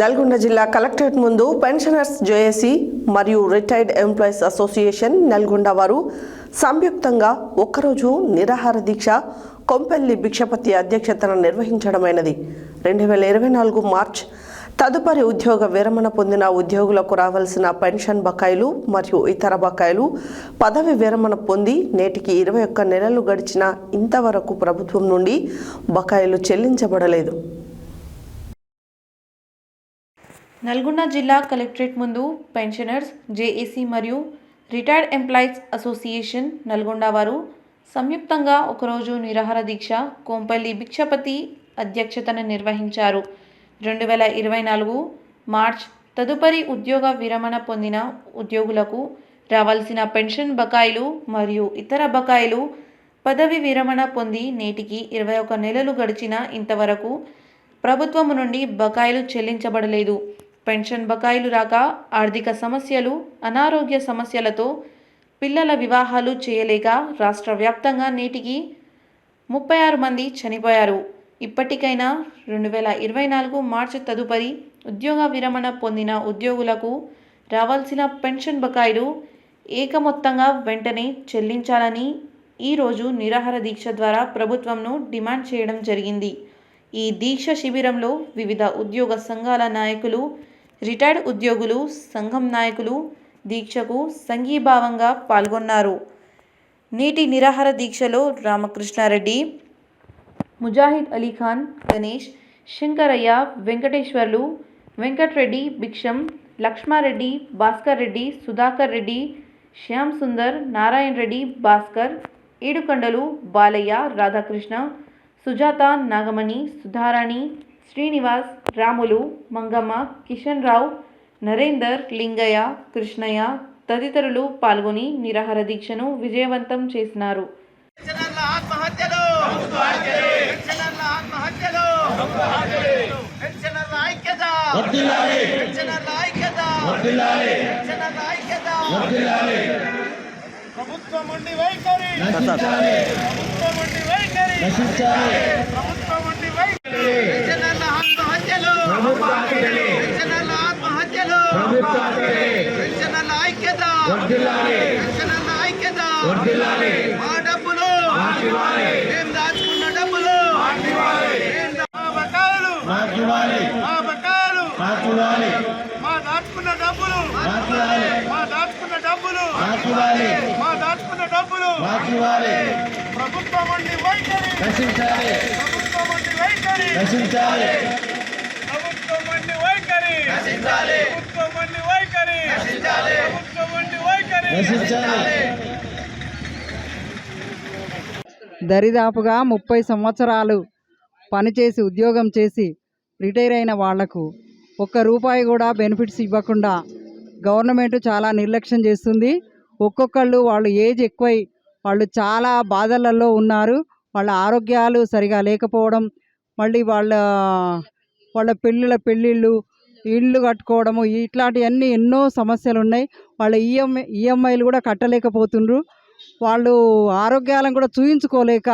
నల్గొండ జిల్లా కలెక్టరేట్ ముందు pensioners JAC మరియు రిటైర్డ్ ఎంప్లాయీస్ అసోసియేషన్ నల్గొండ వారు సంయుక్తంగా ఒక్కరోజు నిరాహార దీక్ష కొంపెల్లి భిక్షపతి అధ్యక్షతన నిర్వహించడమైనది. రెండు వేల ఇరవై నాలుగు మార్చ్ తదుపరి ఉద్యోగ విరమణ పొందిన ఉద్యోగులకు రావాల్సిన పెన్షన్ బకాయిలు మరియు ఇతర బకాయిలు పదవి విరమణ పొంది నేటికి ఇరవై ఒక్క నెలలు గడిచిన ఇంతవరకు ప్రభుత్వం నుండి బకాయిలు చెల్లించబడలేదు. నల్గొండ జిల్లా కలెక్టరేట్ ముందు పెన్షనర్స్ జేఏసీ మరియు రిటైర్డ్ ఎంప్లాయీస్ అసోసియేషన్ నల్గొండ వారు సంయుక్తంగా ఒకరోజు నిరాహార దీక్ష కోంపల్లి భిక్షపతి అధ్యక్షతన నిర్వహించారు. రెండు వేల ఇరవై నాలుగు మార్చ్ తదుపరి ఉద్యోగ విరమణ పొందిన ఉద్యోగులకు రావాల్సిన పెన్షన్ బకాయిలు మరియు ఇతర బకాయిలు పదవి విరమణ పొంది నేటికి ఇరవై ఒక నెలలు గడిచిన ఇంతవరకు ప్రభుత్వం నుండి బకాయిలు చెల్లించబడలేదు. పెన్షన్ బకాయిలు రాక ఆర్థిక సమస్యలు అనారోగ్య సమస్యలతో పిల్లల వివాహాలు చేయలేక రాష్ట్ర వ్యాప్తంగా నేటికి ముప్పై ఆరు మంది చనిపోయారు. ఇప్పటికైనా రెండు వేల ఇరవై నాలుగు మార్చి తదుపరి ఉద్యోగ విరమణ పొందిన ఉద్యోగులకు రావాల్సిన పెన్షన్ బకాయిలు ఏకమొత్తంగా వెంటనే చెల్లించాలని ఈరోజు నిరాహార దీక్ష ద్వారా ప్రభుత్వంను డిమాండ్ చేయడం జరిగింది. ఈ దీక్ష శిబిరంలో వివిధ ఉద్యోగ సంఘాల నాయకులు రిటైర్డ్ ఉద్యోగులు సంఘం నాయకులు దీక్షకు సంఘీభావంగా పాల్గొన్నారు. నీటి నిరాహార దీక్షలో రామకృష్ణారెడ్డి ముజాహిద్ అలీ ఖాన్ గణేష్ శంకరయ్య వెంకటేశ్వర్లు వెంకట్రెడ్డి భిక్షం లక్ష్మారెడ్డి భాస్కర్ రెడ్డి సుధాకర్ రెడ్డి శ్యామ్ సుందర్ నారాయణ రెడ్డి భాస్కర్ ఏడుకొండలు బాలయ్య రాధాకృష్ణ సుజాత నాగమణి సుధారాణి శ్రీనివాస్ రాములు మంగమ్మ కిషన్ రావు నరేందర్ లింగయ్య కృష్ణయ్య తదితరులు పాల్గొని నిరాహార దీక్షను విజయవంతం చేసినారు. ప్రభుత్వం ఉండి వైఖరి! ప్రభుత్వం ఉండి వైఖరి ప్రభుత్వం ఉండి వైఖరి పెన్షనర్ల ఆత్మహత్యలు పెన్షనర్ల ఆత్మహత్యలు పెన్షనర్ల ఐక్యత పెన్షనర్ల ఐక్యత మా డబ్బులు. ఏం దాచుకున్న డబ్బులు. మా బకాయిలు. మా బకాయిలు. మా దాచుకున్న డబ్బులు. మా దాచుకున్న డబ్బులు. మా దాచుకున్న డబ్బులు. ప్రభుత్వం వంటి వైఖరి. ప్రభుత్వం వంటి వైఖరి. ప్రభుత్వం వంటి వైఖరి. ప్రభుత్వం వంటి వైఖరి. ప్రభుత్వం వంటి వైఖరి. దరిదాపుగా ముప్పై సంవత్సరాలు పనిచేసి ఉద్యోగం చేసి రిటైర్ అయిన వాళ్ళకు ఒక్క రూపాయి కూడా బెనిఫిట్స్ ఇవ్వకుండా గవర్నమెంట్ చాలా నిర్లక్ష్యం చేస్తుంది. ఒక్కొక్కళ్ళు వాళ్ళు ఏజ్ ఎక్కువై వాళ్ళు చాలా బాధలలో ఉన్నారు. వాళ్ళ ఆరోగ్యాలు సరిగా లేకపోవడం మళ్ళీ వాళ్ళ వాళ్ళ పెళ్ళిళ్ళ పెళ్ళిళ్ళు ఇళ్ళు కట్టుకోవడము ఇట్లాంటివన్నీ ఎన్నో సమస్యలు ఉన్నాయి వాళ్ళ ఈఎంఐ ఈఎంఐలు కూడా కట్టలేకపోతుండ్రు. వాళ్ళు ఆరోగ్యాలను కూడా చూయించుకోలేక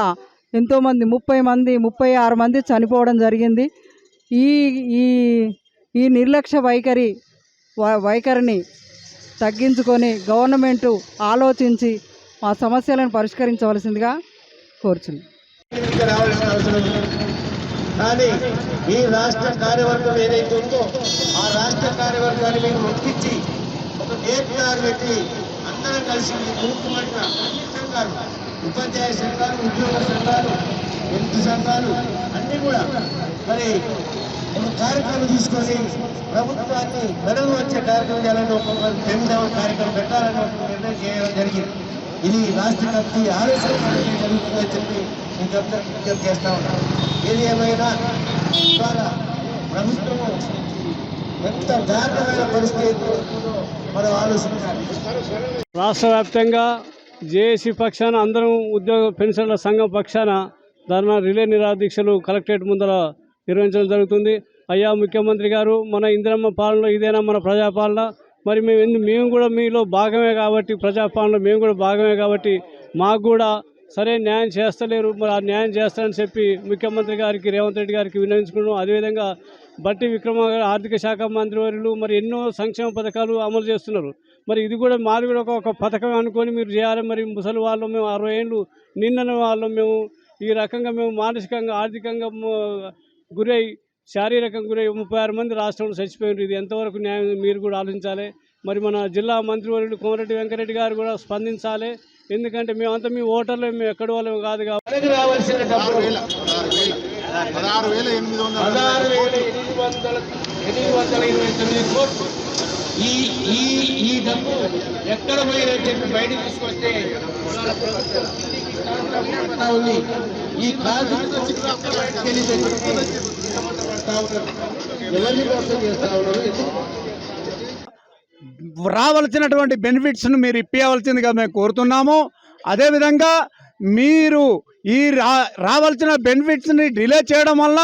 ఎంతోమంది ముప్పై మంది ముప్పై ఆరు మంది చనిపోవడం జరిగింది. ఈ ఈ ఈ నిర్లక్ష్య వైఖరి వైఖరిని తగ్గించుకొని గవర్నమెంటు ఆలోచించి మా సమస్యలను పరిష్కరించవలసిందిగా కోరుచున్నాను కానీ ఈ రాష్ట్ర కార్యవర్గం ఏదైతే ఉందో ఆ రాష్ట్ర కార్యవర్గాన్ని మీరు ఒప్పించి ఒక కేటీఆర్ పెట్టి అందరం కలిసి కూర్చుమంటున్న అన్ని సంఘాలు ఉపాధ్యాయ సంఘాలు ఉద్యోగ సంఘాలు హెల్త్ సంఘాలు అన్నీ కూడా మరి ఒక కార్యక్రమం తీసుకొని ప్రభుత్వాన్ని మెడలు వచ్చే కార్యక్రమం చేయాలని ఒక టెండవ కార్యక్రమం పెట్టాలని ఒక నిర్ణయం చేయడం జరిగింది. ఇది రాష్ట్ర కమిటీ ఆలోచన జరుగుతుందని చెప్పి మీకు అందరికీ విజ్ఞప్తి చేస్తా ఉన్నాను. ఏది ఏమైనా ప్రభుత్వము ఎంత దారుణమైన పరిస్థితి మనం ఆలోచించాలి. రాష్ట్ర వ్యాప్తంగా జేఏసీ పక్షాన అందరం ఉద్యోగ పెన్షన్ల సంఘం పక్షాన ధర్నా రిలే నిరాదీక్షలు కలెక్టరేట్ ముందర నిర్వహించడం జరుగుతుంది. అయ్యా ముఖ్యమంత్రి గారు మన ఇందిరమ్మ పాలనలో ఇదేనా మన ప్రజాపాలన? మరి మేము మేము కూడా మీలో భాగమే కాబట్టి ప్రజాపాలనలో మేము కూడా భాగమే కాబట్టి మాకు కూడా సరే న్యాయం చేస్తలేరు. మరి ఆ న్యాయం చేస్తారని చెప్పి ముఖ్యమంత్రి గారికి రేవంత్ రెడ్డి గారికి విన్నవించుకున్నాం అదేవిధంగా బట్టి విక్రమ గారు ఆర్థిక శాఖ మంత్రివర్యులు మరి ఎన్నో సంక్షేమ పథకాలు అమలు చేస్తున్నారు. మరి ఇది కూడా మాది కూడా ఒక పథకం అనుకొని మీరు చేయాలి. మరి ముసలి వాళ్ళు మేము అరవై ఏళ్ళు నిన్న వాళ్ళు మేము. ఈ రకంగా మేము మానసికంగా ఆర్థికంగా గురై శారీరకంగా గురై ముప్పై ఆరు మంది రాష్ట్రంలో చచ్చిపోయారు ఇది ఎంతవరకు న్యాయం మీరు కూడా ఆలోచించాలి. మరి మన జిల్లా మంత్రివర్యులు కోమరెడ్డి వెంకరెడ్డి గారు కూడా స్పందించాలి. ఎందుకంటే మేమంతా మీ ఓటర్లు మేము ఎక్కడి వాళ్ళం కాదు కాబట్టి రావాల్సిన డబ్బులు. పదహారు వేల. ఎనిమిది వందల పదహారు వేల ఎనిమిది వందల ఎనిమిది వందల ఇరవై తొమ్మిది కోట్లు. ఈ ఈ ఈ డబ్బు ఎక్కడ పోయినని చెప్పి బయటకు తీసుకొస్తే ఉంది. ఈ కాదు ఎవరిని మోసం చేస్తా ఉన్నారు రావలసినటువంటి బెనిఫిట్స్ను మీరు ఇప్పించవలసిందిగా మేము కోరుతున్నాము. అదేవిధంగా మీరు ఈ రా రావాల్సిన బెనిఫిట్స్ని డిలే చేయడం వల్ల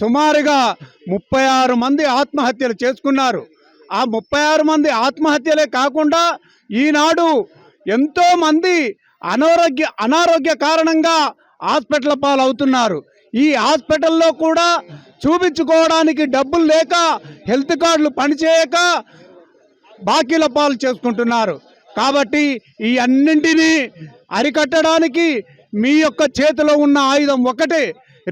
సుమారుగా ముప్పై ఆరు మంది ఆత్మహత్యలు చేసుకున్నారు. ఆ ముప్పై ఆరు మంది ఆత్మహత్యలే కాకుండా ఈనాడు ఎంతోమంది అనారోగ్య అనారోగ్య కారణంగా హాస్పిటల్ పాలవుతున్నారు. ఈ హాస్పిటల్లో కూడా చూపించుకోవడానికి డబ్బులు లేక హెల్త్ కార్డులు పనిచేయక బాకీల పాలు చేసుకుంటున్నారు. కాబట్టి ఈ అన్నింటినీ అరికట్టడానికి మీ యొక్క చేతిలో ఉన్న ఆయుధం ఒకటే.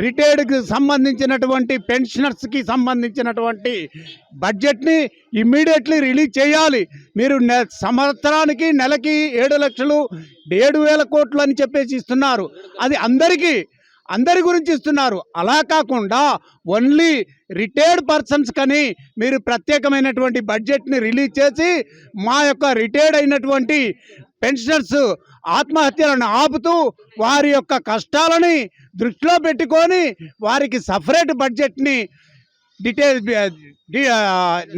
రిటైర్డ్కి సంబంధించినటువంటి పెన్షనర్స్కి సంబంధించినటువంటి బడ్జెట్ని ఇమ్మీడియట్లీ రిలీజ్ చేయాలి. మీరు నె సంవత్సరానికి నెలకి ఏడు లక్షలు ఏడు వేల కోట్లు అని చెప్పేసి ఇస్తున్నారు. అది అందరికీ అందరి గురించి ఇస్తున్నారు. అలా కాకుండా ఓన్లీ రిటైర్డ్ పర్సన్స్ కని మీరు ప్రత్యేకమైనటువంటి బడ్జెట్ని రిలీజ్ చేసి మా యొక్క రిటైర్డ్ అయినటువంటి పెన్షనర్స్ ఆత్మహత్యలను ఆపుతూ వారి యొక్క కష్టాలని దృష్టిలో పెట్టుకొని వారికి సపరేట్ బడ్జెట్ని డీటెయిల్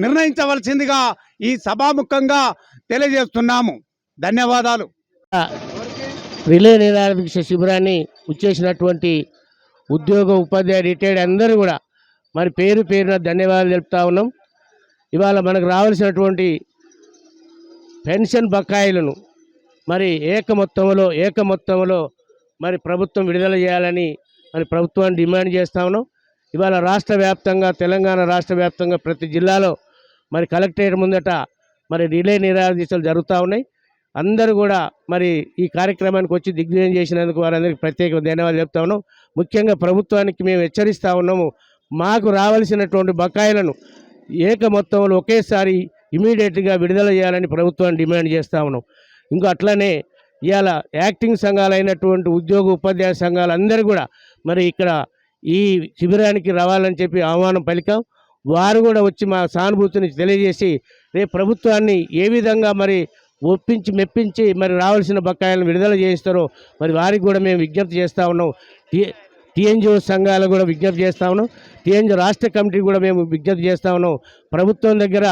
నిర్ణయించవలసిందిగా ఈ సభాముఖంగా తెలియజేస్తున్నాము. ధన్యవాదాలు. రిలే నిరాదీక్ష శిబిరాన్ని వచ్చేసినటువంటి ఉద్యోగ ఉపాధ్యాయ రిటైర్డ్ అందరూ కూడా మరి పేరు పేరున ధన్యవాదాలు తెలుపుతా ఉన్నాం. ఇవాళ మనకు రావాల్సినటువంటి పెన్షన్ బకాయిలను మరి ఏక మొత్తంలో ఏక మొత్తంలో మరి ప్రభుత్వం విడుదల చేయాలని మరి ప్రభుత్వాన్ని డిమాండ్ చేస్తా ఉన్నాం. ఇవాళ రాష్ట్ర వ్యాప్తంగా తెలంగాణ రాష్ట్ర వ్యాప్తంగా ప్రతి జిల్లాలో మరి కలెక్టరేట్ ముందట మరి రిలే నిరాదీక్షలు జరుగుతూ ఉన్నాయి. అందరూ కూడా మరి ఈ కార్యక్రమానికి వచ్చి దిగ్విజయం చేసినందుకు వారందరికీ ప్రత్యేక ధన్యవాదాలు చెప్తా ఉన్నాం. ముఖ్యంగా ప్రభుత్వానికి మేము హెచ్చరిస్తూ ఉన్నాము. మాకు రావాల్సినటువంటి బకాయిలను ఏక మొత్తంలో ఒకేసారి ఇమీడియట్గా విడుదల చేయాలని ప్రభుత్వాన్ని డిమాండ్ చేస్తూ ఉన్నాం. ఇంకా అట్లనే ఇవాళ యాక్టింగ్ సంఘాలైనటువంటి ఉద్యోగ ఉపాధ్యాయ సంఘాలు అందరూ కూడా మరి ఇక్కడ ఈ శిబిరానికి రావాలని చెప్పి ఆహ్వానం పలికాం. వారు కూడా వచ్చి మా సానుభూతిని తెలియజేసి రేపు ప్రభుత్వాన్ని ఏ విధంగా మరి ఒప్పించి మెప్పించి మరి రావాల్సిన బకాయిలను విడుదల చేయిస్తారో మరి వారికి కూడా మేము విజ్ఞప్తి చేస్తూ ఉన్నాం. టీ టీఎన్జిఓ సంఘాలు కూడా విజ్ఞప్తి చేస్తూ ఉన్నాం. టీఎన్జిఓ రాష్ట్ర కమిటీ కూడా మేము విజ్ఞప్తి చేస్తూ ఉన్నాం. ప్రభుత్వం దగ్గర